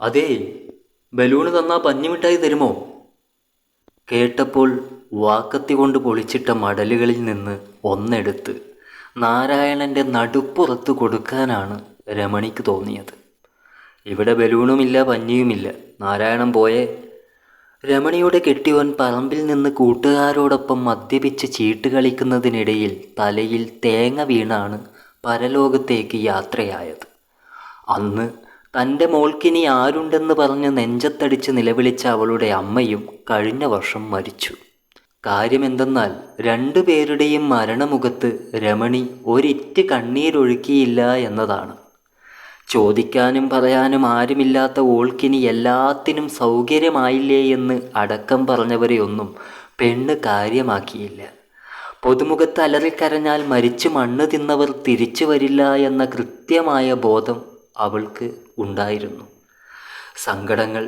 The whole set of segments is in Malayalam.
അതേ ബലൂണ് തന്നാ പഞ്ഞിമിഠായി തരുമോ? കേട്ടപ്പോൾ വാക്കത്തി കൊണ്ട് പൊളിച്ചിട്ട മടലുകളിൽ നിന്ന് ഒന്നെടുത്ത് നാരായണന്റെ നടുപ്പുറത്ത് കൊടുക്കാനാണ് രമണിക്ക് തോന്നിയത്. ഇവിടെ ബലൂണുമില്ല പഞ്ഞിയുമില്ല. നാരായണം പോയെ. രമണിയുടെ കെട്ടിയവൻ പറമ്പിൽ നിന്ന് കൂട്ടുകാരോടൊപ്പം മദ്യപിച്ച് ചീട്ട് കളിക്കുന്നതിനിടയിൽ തലയിൽ തേങ്ങ വീണാണ് പരലോകത്തേക്ക് യാത്രയായത്. അന്ന് തന്റെ മോൾക്കിനി ആരുണ്ടെന്ന് പറഞ്ഞ് നെഞ്ചത്തടിച്ച് നിലവിളിച്ച അവളുടെ അമ്മയും കഴിഞ്ഞ വർഷം മരിച്ചു. കാര്യമെന്തെന്നാൽ രണ്ടു പേരുടെയും മരണമുഖത്ത് രമണി ഒരിറ്റ് കണ്ണീരൊഴുക്കിയില്ല എന്നതാണ്. ചോദിക്കാനും പറയാനും ആരുമില്ലാത്ത ഓൾക്കിനി എല്ലാത്തിനും സൗകര്യമായില്ലേ എന്ന് അടക്കം പറഞ്ഞവരെയൊന്നും പെണ്ണ് കാര്യമാക്കിയില്ല. പൊതുമുഖത്ത് അലറിക്കരഞ്ഞാൽ മരിച്ചു മണ്ണ് തിന്നവർ തിരിച്ചു വരില്ല എന്ന കൃത്യമായ ബോധം അവൾക്ക് ഉണ്ടായിരുന്നു. സങ്കടങ്ങൾ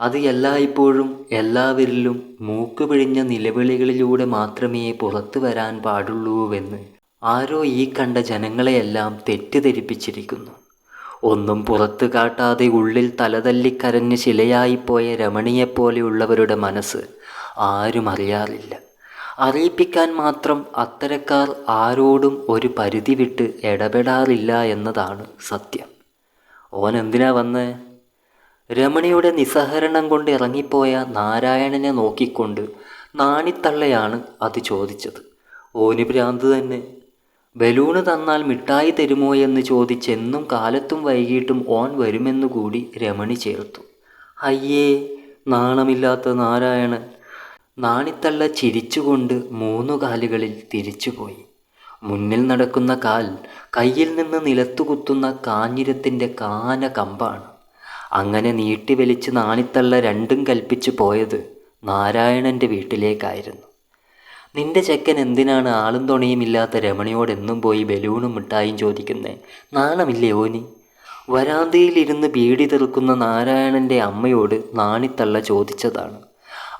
അത് എല്ലായ്പ്പോഴും എല്ലാവരിലും മൂക്കുപിഴിഞ്ഞ നിലവിളികളിലൂടെ മാത്രമേ പുറത്തു വരാൻ പാടുള്ളൂവെന്ന് ആരോ ഈ കണ്ട ജനങ്ങളെയെല്ലാം തെറ്റിദ്ധരിപ്പിച്ചിരിക്കുന്നു. ഒന്നും പുറത്തു കാട്ടാതെ ഉള്ളിൽ തലതല്ലിക്കരഞ്ഞ് ശിലയായിപ്പോയ രമണിയെപ്പോലെയുള്ളവരുടെ മനസ്സ് ആരും അറിയാറില്ല. അറിയിപ്പിക്കാൻ മാത്രം അത്തരക്കാർ ആരോടും ഒരു പരിധി വിട്ട് ഇടപെടാറില്ല എന്നതാണ് സത്യം. ഓൻ എന്തിനാ വന്ന്? രമണിയുടെ നിസ്സഹരണം കൊണ്ട് ഇറങ്ങിപ്പോയ നാരായണനെ നോക്കിക്കൊണ്ട് നാണിത്തള്ളയാണ് അത് ചോദിച്ചത്. ഓന് ഭ്രാന്ത് തന്നെ. ബലൂണ് തന്നാൽ മിഠായി തരുമോ എന്ന് ചോദിച്ചെന്നും കാലത്തും വൈകിട്ടും ഓൻ വരുമെന്നു കൂടി രമണി ചേർത്തു. അയ്യേ നാണമില്ലാത്ത നാരായണൻ. നാണിത്തള്ള ചിരിച്ചുകൊണ്ട് മൂന്നു കാലുകളിൽ തിരിച്ചുപോയി. മുന്നിൽ നടക്കുന്ന കാൽ കയ്യിൽ നിന്ന് നിലത്തുകുത്തുന്ന കാഞ്ഞിരത്തിന്റെ കാന കമ്പാണ്. അങ്ങനെ നീട്ടി വലിച്ച് നാണിത്തള്ള രണ്ടും കൽപ്പിച്ചു പോയത് നാരായണന്റെ വീട്ടിലേക്കായിരുന്നു. നിന്റെ ചെക്കൻ എന്തിനാണ് ആളും തുണയുമില്ലാത്ത രമണിയോട് എന്നും പോയി ബലൂണും മിഠായും ചോദിക്കുന്നേ? നാണമില്ലേ ഓനി? വരാന്തയിലിരുന്ന് ബീഡി തെറുക്കുന്ന നാരായണന്റെ അമ്മയോട് നാണിത്തള്ള ചോദിച്ചതാണ്.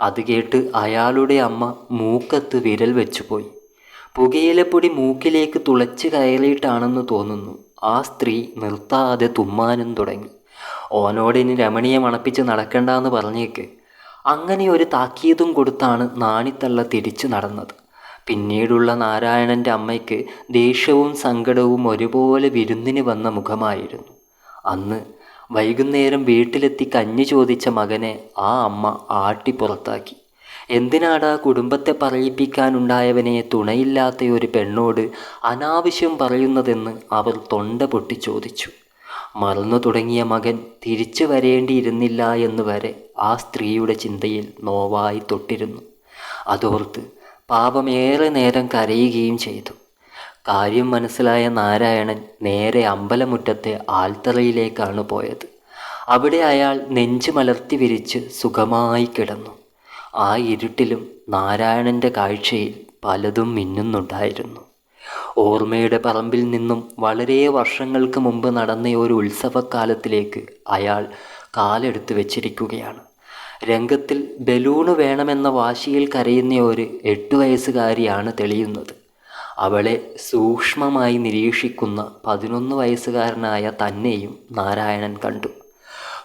അത് കേട്ട് അയാളുടെ അമ്മ മൂക്കത്ത് വിരൽ വെച്ചുപോയി. പുകയിലപ്പൊടി മൂക്കിലേക്ക് തുളച്ച് കയറിയിട്ടാണെന്ന് തോന്നുന്നു. ആ സ്ത്രീ നിർത്താതെ തുമ്മാനും തുടങ്ങി. ഓനോടിനി രമണിയെ മണപ്പിച്ച് നടക്കണ്ടെന്ന് പറഞ്ഞേക്ക്. അങ്ങനെ ഒരു താക്കീതും കൊടുത്താണ് നാണിത്തള്ള തിരിച്ചു നടന്നത്. പിന്നീടുള്ള നാരായണന്റെ അമ്മയ്ക്ക് ദേഷ്യവും സങ്കടവും ഒരുപോലെ വിരുന്നിന് വന്ന മുഖമായിരുന്നു. അന്ന് വൈകുന്നേരം വീട്ടിലെത്തി കഞ്ഞി ചോദിച്ച മകനെ ആ അമ്മ ആട്ടി പുറത്താക്കി. എന്തിനാടാ കുടുംബത്തെ പറയിപ്പിക്കാനുണ്ടായവനെ തുണയില്ലാത്ത ഒരു പെണ്ണോട് അനാവശ്യം പറയുന്നതെന്ന് അവർ തൊണ്ട പൊട്ടി ചോദിച്ചു. മറന്നു തുടങ്ങിയ മകൻ തിരിച്ചു വരേണ്ടിയിരുന്നില്ല എന്ന് വരെ ആ സ്ത്രീയുടെ ചിന്തയിൽ നോവായി തൊട്ടിരുന്നു. അതോർത്ത് പാപമേറെ നേരം കരയുകയും ചെയ്തു. കാര്യം മനസ്സിലായ നാരായണൻ നേരെ അമ്പലമുറ്റത്തെ ആൽത്തറയിലേക്കാണ് പോയത്. അവിടെ അയാൾ നെഞ്ചു മലർത്തി വിരിച്ച് സുഖമായി കിടന്നു. ആ ഇരുട്ടിലും നാരായണന്റെ കാഴ്ചയിൽ പലതും മിന്നുന്നുണ്ടായിരുന്നു. ഓർമ്മയുടെ പറമ്പിൽ നിന്നും വളരെ വർഷങ്ങൾക്ക് മുമ്പ് നടന്ന ഒരു ഉത്സവക്കാലത്തിലേക്ക് അയാൾ കാലെടുത്ത് വെച്ചിരിക്കുകയാണ്. രംഗത്തിൽ ബലൂണ് വേണമെന്ന വാശിയിൽ കരയുന്ന ഒരു എട്ടു വയസ്സുകാരിയാണ് തെളിയുന്നത്. അവളെ സൂക്ഷ്മമായി നിരീക്ഷിക്കുന്ന പതിനൊന്ന് വയസ്സുകാരനായ തന്നെയും നാരായണൻ കണ്ടു.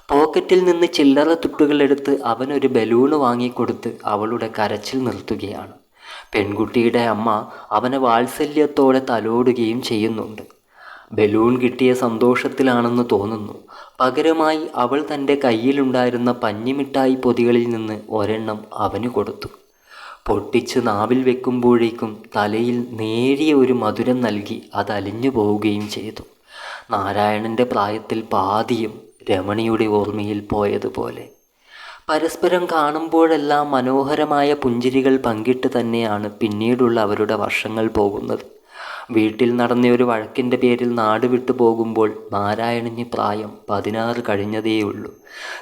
പോക്കറ്റിൽ നിന്ന് ചില്ലറ തുട്ടുകളെടുത്ത് അവനൊരു ബലൂണ് വാങ്ങിക്കൊടുത്ത് അവളുടെ കരച്ചിൽ നിർത്തുകയാണ്. പെൺകുട്ടിയുടെ അമ്മ അവനെ വാത്സല്യത്തോടെ തലോടുകയും ചെയ്യുന്നുണ്ട്. ബലൂൺ കിട്ടിയ സന്തോഷത്തിലാണെന്ന് തോന്നുന്നു. പകരമായി അവൾ തന്റെ കയ്യിലുണ്ടായിരുന്ന പഞ്ഞിമിഠായി പൊതികളിൽ നിന്ന് ഒരെണ്ണം അവന് കൊടുത്തു. പൊട്ടിച്ച് നാവിൽ വെക്കുമ്പോഴേക്കും തലയിൽ നേരിയ ഒരു മധുരം നൽകി അത് അലിഞ്ഞു പോവുകയും ചെയ്തു. നാരായണന്റെ പ്രായത്തിൽ പാതിയും രമണിയുടെ ഓർമ്മയിൽ പോയതുപോലെ. പരസ്പരം കാണുമ്പോഴെല്ലാം മനോഹരമായ പുഞ്ചിരികൾ പങ്കിട്ട് തന്നെയാണ് പിന്നീടുള്ള അവരുടെ വർഷങ്ങൾ പോകുന്നത്. വീട്ടിൽ നടന്ന ഒരു വഴക്കിന്റെ പേരിൽ നാട് വിട്ടു പോകുമ്പോൾ നാരായണന് പ്രായം പതിനാറ് കഴിഞ്ഞതേയുള്ളൂ.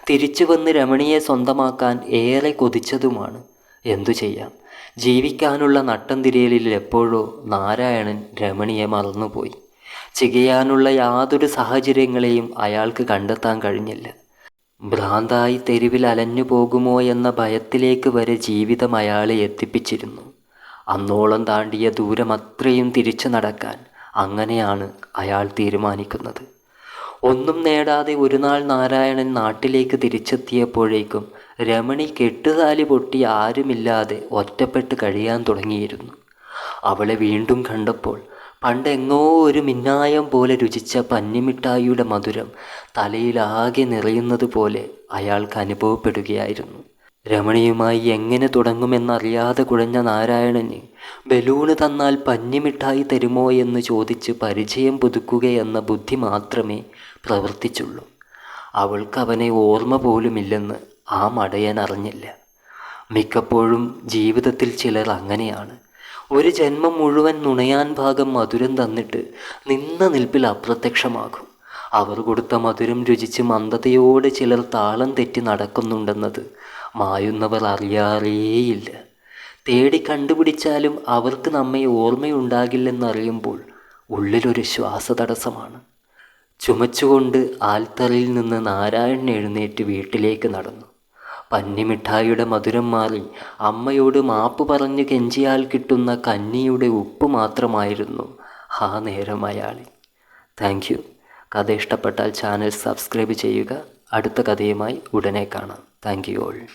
തിരിച്ചു വന്ന് രമണിയെ സ്വന്തമാക്കാൻ ഏറെ കൊതിച്ചതുമാണ്. എന്തു ചെയ്യാം? ജീവിക്കാനുള്ള നട്ടം തിരയലിൽ എപ്പോഴോ നാരായണൻ രമണിയെ മറന്നുപോയി. ചികയാനുള്ള യാതൊരു സാഹചര്യങ്ങളെയും അയാൾക്ക് കണ്ടെത്താൻ കഴിഞ്ഞില്ല. ഭ്രാന്തായി തെരുവിൽ അലഞ്ഞു പോകുമോ എന്ന ഭയത്തിലേക്ക് വരെ ജീവിതം അയാളെ എത്തിപ്പിച്ചിരുന്നു. അന്നോളം താണ്ടിയ ദൂരം അത്രയും തിരിച്ചു നടക്കാൻ അങ്ങനെയാണ് അയാൾ തീരുമാനിക്കുന്നത്. ഒന്നും നേടാതെ ഒരു നാൾ നാരായണൻ നാട്ടിലേക്ക് തിരിച്ചെത്തിയപ്പോഴേക്കും രമണി കെട്ടുതാലി പൊട്ടി ആരുമില്ലാതെ ഒറ്റപ്പെട്ട് കഴിയാൻ തുടങ്ങിയിരുന്നു. അവളെ വീണ്ടും കണ്ടപ്പോൾ പണ്ടെങ്ങോ ഒരു മിന്നായം പോലെ രുചിച്ച പന്നിമിഠായിയുടെ മധുരം തലയിലാകെ നിറയുന്നത് പോലെ അയാൾക്ക് അനുഭവപ്പെടുകയായിരുന്നു. രമണിയുമായി എങ്ങനെ തുടങ്ങുമെന്നറിയാതെ കുഴഞ്ഞ നാരായണന് ബലൂണ് തന്നാൽ പഞ്ഞിമിഠായി തരുമോ എന്ന് ചോദിച്ച് പരിചയം പുതുക്കുകയെന്ന ബുദ്ധി മാത്രമേ പ്രവർത്തിച്ചുള്ളൂ. അവൾക്ക് അവനെ ഓർമ്മ പോലുമില്ലെന്ന് ആ മടയൻ അറിഞ്ഞില്ല. മിക്കപ്പോഴും ജീവിതത്തിൽ ചിലർ അങ്ങനെയാണ്. ഒരു ജന്മം മുഴുവൻ നുണയാൻ ഭാഗം മധുരം തന്നിട്ട് നിന്ന നിൽപ്പിൽ അപ്രത്യക്ഷമാകും. അവർ കൊടുത്ത മധുരം രുചിച്ച് മന്ദതയോടെ ചിലർ താളം തെറ്റി നടക്കുന്നുണ്ടെന്നത് മായുന്നവർ അറിയാറേയില്ല. തേടി കണ്ടുപിടിച്ചാലും അവർക്ക് നമ്മെ ഓർമ്മയുണ്ടാകില്ലെന്നറിയുമ്പോൾ ഉള്ളിലൊരു ശ്വാസതടസ്സമാണ്. ചുമച്ചുകൊണ്ട് ആൽത്തറയിൽ നിന്ന് നാരായണൻ എഴുന്നേറ്റ് വീട്ടിലേക്ക് നടന്നു. പന്നിമിഠായിയുടെ മധുരം മാറി. അമ്മയോട് മാപ്പ് പറഞ്ഞു കെഞ്ചിയാൽ കിട്ടുന്ന കന്നിയുടെ ഉപ്പ് മാത്രമായിരുന്നു ആ നേരം അയാളി താങ്ക് യു കഥ ഇഷ്ടപ്പെട്ടാൽ ചാനൽ സബ്സ്ക്രൈബ് ചെയ്യുക. അടുത്ത കഥയുമായി ഉടനെ കാണാം. Thank you all